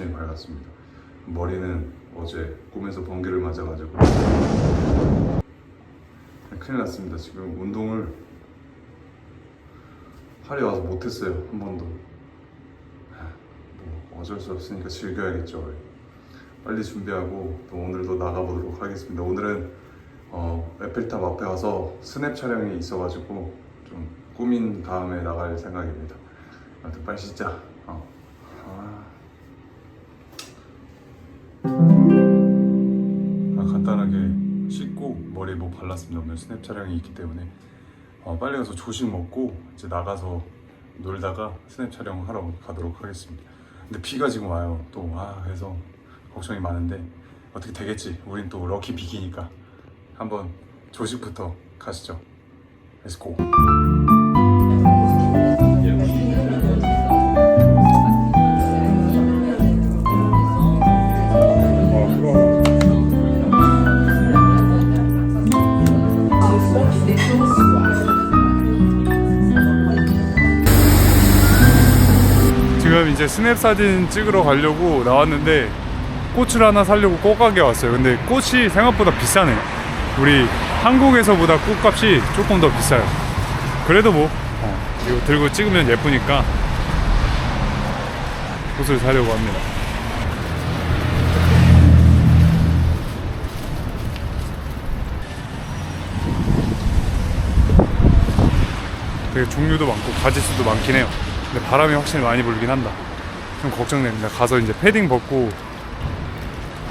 아침이 밝았습니다. 머리는 어제 꿈에서 번개를 맞아가지고 큰일 났습니다. 지금 운동을 하루에 와서 못했어요 한 번도. 뭐 어쩔 수 없으니까 즐겨야겠죠. 빨리 준비하고 또 오늘도 나가보도록 하겠습니다. 오늘은 어, 에펠탑 앞에 와서 스냅 촬영이 있어가지고 좀 꾸민 다음에 나갈 생각입니다. 아무튼 빨리 씻자. 어. 발랐습니다. 오늘 스냅 촬영이 있기 때문에 어, 빨리 가서 조식 먹고 이제 나가서 놀다가 스냅 촬영하러 가도록 하겠습니다. 근데 비가 지금 와요. 또 아, 그래서 걱정이 많은데 어떻게 되겠지. 우린 또 럭키 비기니까 한번 조식부터 가시죠. 렛츠 이제 스냅 사진 찍으러 가려고 나왔는데 꽃을 하나 사려고 꽃가게 왔어요. 근데 꽃이 생각보다 비싸네. 우리 한국에서보다 꽃값이 조금 더 비싸요. 그래도 뭐 어, 이거 들고 찍으면 예쁘니까 꽃을 사려고 합니다. 되게 종류도 많고 가지수도 많긴 해요. 근데 바람이 확실히 많이 불긴 한다. 좀 걱정됩니다. 가서 이제 패딩 벗고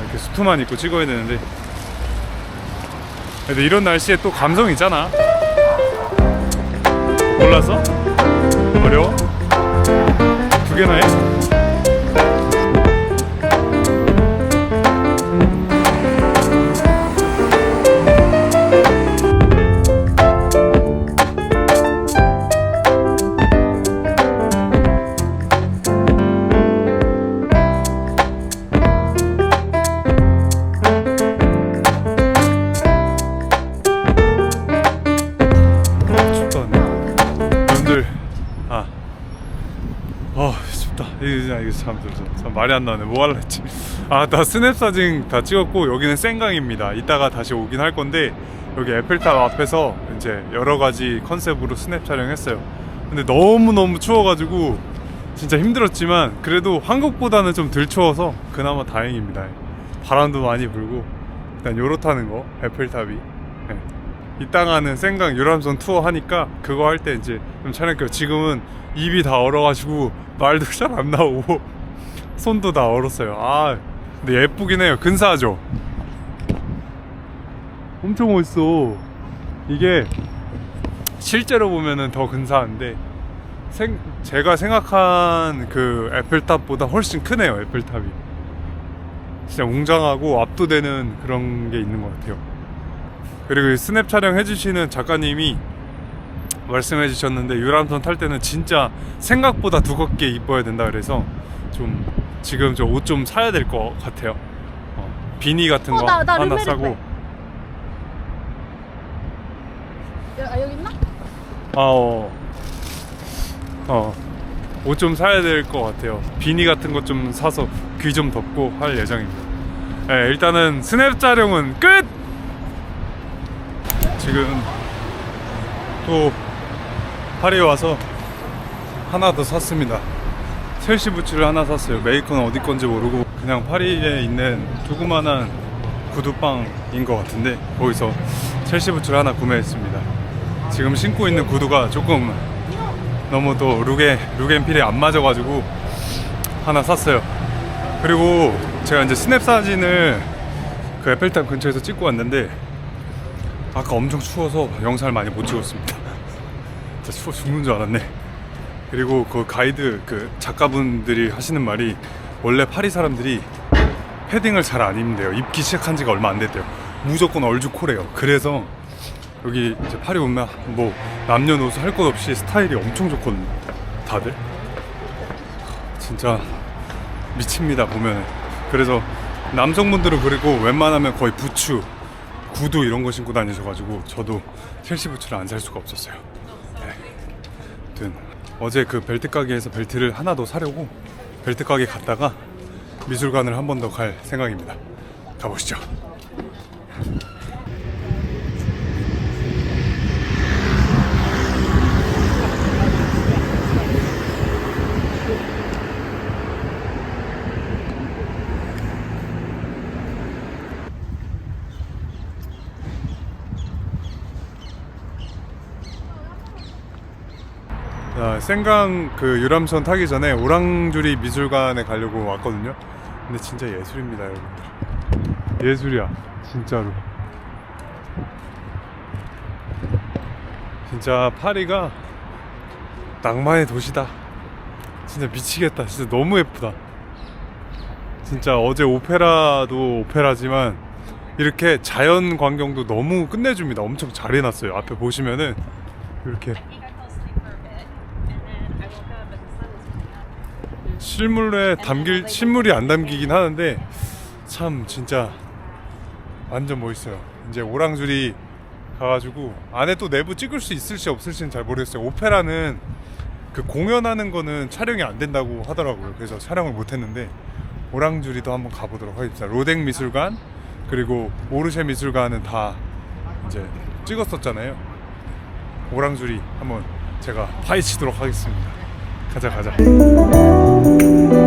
이렇게 수트만 입고 찍어야 되는데. 근데 이런 날씨에 또 감성 있잖아. 몰랐어? 어려워? 두 개나 해? 이거 이거 참, 참, 참 말이 안 나네. 뭐 할라 했지? 아, 나 스냅 사진 다 찍었고 여기는 생강입니다. 이따가 다시 오긴 할 건데 여기 에펠탑 앞에서 이제 여러 가지 컨셉으로 스냅 촬영했어요. 근데 너무 너무 추워가지고 진짜 힘들었지만 그래도 한국보다는 좀 덜 추워서 그나마 다행입니다. 바람도 많이 불고 일단 요로 타는 거 에펠탑이. 네. 이따가는 생강 유람선 투어 하니까 그거 할 때 이제 좀 촬영해요. 지금은 입이 다 얼어가지고 말도 잘 안 나오고 손도 다 얼었어요. 아 근데 예쁘긴 해요. 근사하죠. 엄청 멋있어. 이게 실제로 보면은 더 근사한데 생, 제가 생각한 그 에펠탑보다 훨씬 크네요. 에펠탑이 진짜 웅장하고 압도되는 그런 게 있는 것 같아요. 그리고 이 스냅 촬영 해주시는 작가님이 말씀해 주셨는데 유람선 탈 때는 진짜 생각보다 두껍게 입어야 된다 그래서 좀 지금 저 옷 좀 사야 될 것 같아요 어, 비니 같은 어, 거 나- 나 하나 르메르 사고 여, 아, 여기 있나? 어, 어, 옷 좀 사야 될 것 같아요. 비니 같은 것 좀 사서 귀 좀 덮고 할 예정입니다. 네, 일단은 스냅 촬영은 끝! 지금 또 파리에 와서 하나 더 샀습니다. 첼시 부츠를 하나 샀어요. 메이커는 어디 건지 모르고 그냥 파리에 있는 조그만한 구두방인 것 같은데 거기서 첼시 부츠를 하나 구매했습니다. 지금 신고 있는 구두가 조금 너무 또 룩에 룩앤필에 안 맞아가지고 하나 샀어요. 그리고 제가 이제 스냅 사진을 그 에펠탑 근처에서 찍고 왔는데 아까 엄청 추워서 영상을 많이 못 찍었습니다. 진짜 추워 죽는 줄 알았네. 그리고 그 가이드 그 작가분들이 하시는 말이 원래 파리 사람들이 패딩을 잘 안 입는데요. 입기 시작한 지가 얼마 안 됐대요. 무조건 얼죽코래요. 그래서 여기 이제 파리 오면 뭐 남녀노소 할 것 없이 스타일이 엄청 좋거든요. 다들 진짜 미칩니다 보면. 그래서 남성분들은 그리고 웬만하면 거의 부츠, 구두 이런 거 신고 다니셔가지고 저도 첼시 부츠를 안 살 수가 없었어요. 네. 아무튼 어제 그 벨트 가게에서 벨트를 하나 더 사려고 벨트 가게 갔다가 미술관을 한 번 더 갈 생각입니다. 가보시죠. 자, 생강 그 유람선 타기 전에 오랑주리 미술관에 가려고 왔거든요. 근데 진짜 예술입니다, 여러분들. 예술이야, 진짜로. 진짜 파리가 낭만의 도시다. 진짜 미치겠다. 진짜 너무 예쁘다. 진짜 어제 오페라도 오페라지만 이렇게 자연 광경도 너무 끝내줍니다. 엄청 잘 해놨어요. 앞에 보시면은 이렇게 실물에 담길 실물이 안 담기긴 하는데 참 진짜 완전 멋있어요. 이제 오랑주리 가가지고 안에 또 내부 찍을 수 있을지 없을지는 잘 모르겠어요. 오페라는 그 공연하는 거는 촬영이 안 된다고 하더라고요. 그래서 촬영을 못 했는데 오랑주리도 한번 가보도록 하겠습니다. 로댕 미술관 그리고 오르쉐 미술관은 다 이제 찍었었잖아요. 오랑주리 한번 제가 파헤치도록 하겠습니다. 가자 가자. 어,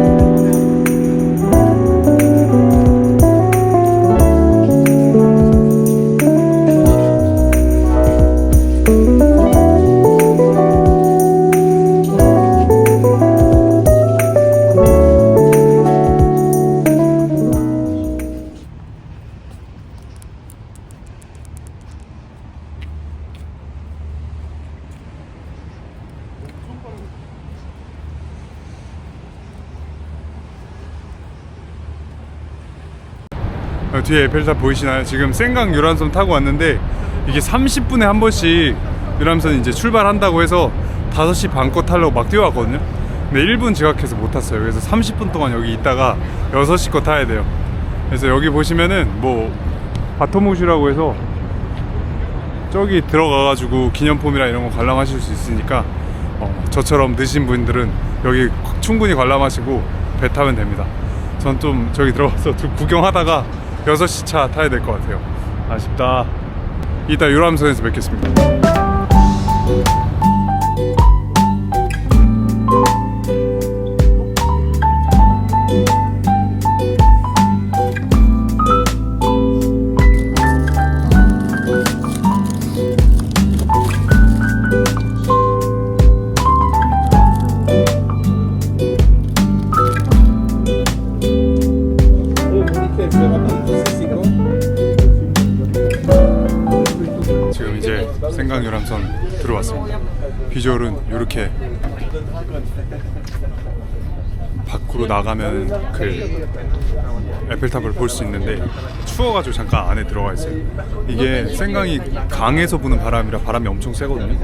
뒤에 에펠탑 보이시나요? 지금 생강 유람선 타고 왔는데 이게 30분에 한 번씩 유람선이 이제 출발한다고 해서 5시 반 거 타려고 막 뛰어왔거든요. 근데 1분 지각해서 못 탔어요. 그래서 30분 동안 여기 있다가 6시 거 타야 돼요. 그래서 여기 보시면은 뭐 바토무슈라고 해서 저기 들어가가지고 기념품이나 이런 거 관람하실 수 있으니까 어, 저처럼 늦은 분들은 여기 충분히 관람하시고 배 타면 됩니다. 전 좀 저기 들어가서 좀 구경하다가 6시 차 타야 될 것 같아요. 아쉽다. 이따 유람선에서 뵙겠습니다. 비주얼은 이렇게 밖으로 나가면 그 에펠탑을 볼 수 있는데 추워가지고 잠깐 안에 들어가 있어요. 이게 생강이 강에서 부는 바람이라 바람이 엄청 세거든요.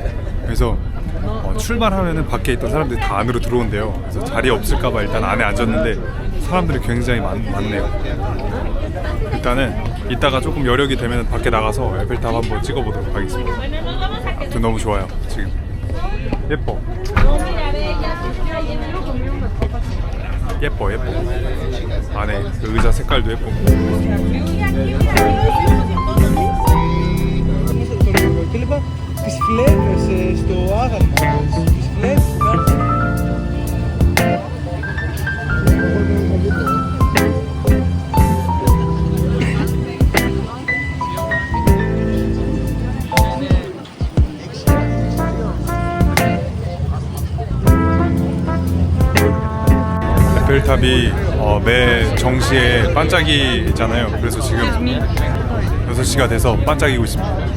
그래서 어, 출발하면은 밖에 있던 사람들이 다 안으로 들어온대요. 그래서 자리 없을까봐 일단 안에 앉았는데 사람들이 굉장히 많, 많네요. 일단은 이따가 조금 여력이 되면 밖에 나가서 에펠탑 한번 찍어보도록 하겠습니다. 아무튼 너무 좋아요 지금 예뻐 예뻐 예뻐 안에 그 의자 색깔도 예쁘고 Τις φλέβες στο άγαλμα, τις φλέβες 에펠탑이 어, 매 정시에 반짝이잖아요. 그래서 지금 6시가 돼서 반짝이고 있습니다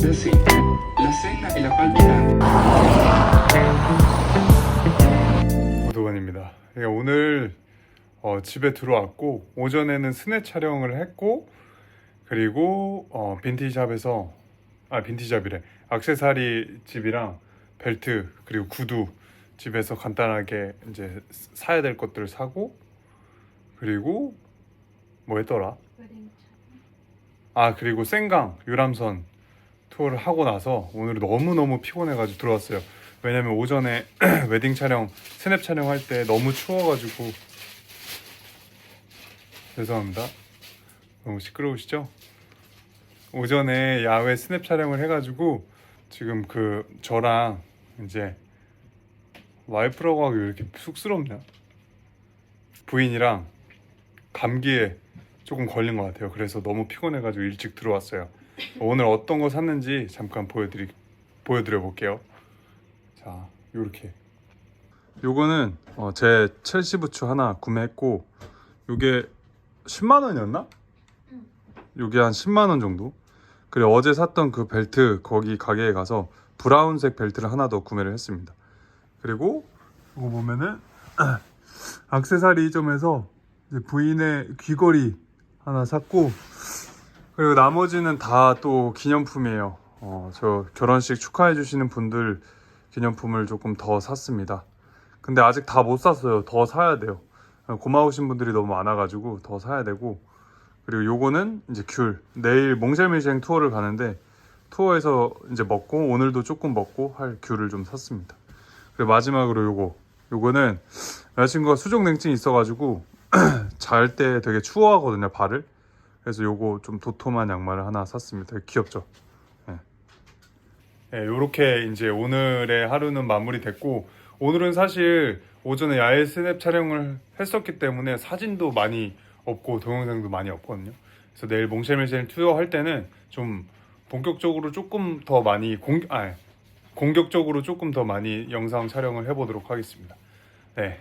kilómetros. Sí, la cena y la palmera. 오도관입니다 예, 오늘 어, 집에 들어왔고 오전에는 스냅 촬영을 했고 그리고 어, 빈티지샵에서 아 빈티지샵이래 악세사리 집이랑 벨트 그리고 구두 집에서 간단하게 이제 사야 될 것들을 사고 그리고 뭐 했더라? 아 그리고 생강 유람선 투어를 하고 나서 오늘 너무 너무 피곤해가지고 들어왔어요. 왜냐면 오전에 웨딩 촬영 스냅 촬영할 때 너무 추워가지고 죄송합니다. 너무 시끄러우시죠? 오전에 야외 스냅 촬영을 해가지고 지금 그 저랑 이제 와이프라고 하기 왜 이렇게 쑥스럽냐? 부인이랑 감기에 조금 걸린 것 같아요. 그래서 너무 피곤해가지고 일찍 들어왔어요. 오늘 어떤 거 샀는지 잠깐 보여드리 보여드려 볼게요. 자, 요렇게. 요거는 어, 제 첼시 부츠 하나 구매했고 요게 10만 원이었나? 요게 한 10만 원 정도. 그리고 어제 샀던 그 벨트 거기 가게에 가서 브라운색 벨트를 하나 더 구매를 했습니다. 그리고 이거 보면은 악세사리점에서 부인의 귀걸이 하나 샀고 그리고 나머지는 다 또 기념품이에요. 어, 저 결혼식 축하해 주시는 분들 기념품을 조금 더 샀습니다. 근데 아직 다 못 샀어요. 더 사야 돼요. 고마우신 분들이 너무 많아가지고 더 사야 되고 그리고 요거는 이제 귤 내일 몽쉘미셴 투어를 가는데 투어에서 이제 먹고 오늘도 조금 먹고 할 귤을 좀 샀습니다. 그리고 마지막으로 요거 요거는 여자친구가 수족 냉증이 있어가지고 잘 때 되게 추워하거든요 발을 그래서 요거 좀 도톰한 양말을 하나 샀습니다 귀엽죠 네. 네, 요렇게 이제 오늘의 하루는 마무리됐고 오늘은 사실 오전에 야외 스냅 촬영을 했었기 때문에 사진도 많이 없고 동영상도 많이 없거든요 그래서 내일 몽쉘미셸 투어 할 때는 좀 본격적으로 조금 더 많이 공, 아, 공격적으로 조금 더 많이 영상 촬영을 해보도록 하겠습니다 네.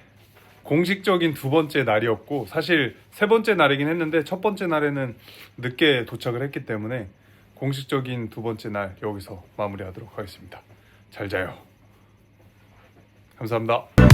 공식적인 두 번째 날이었고 사실 세 번째 날이긴 했는데 첫 번째 날에는 늦게 도착을 했기 때문에 공식적인 두 번째 날 여기서 마무리하도록 하겠습니다. 잘 자요. 감사합니다.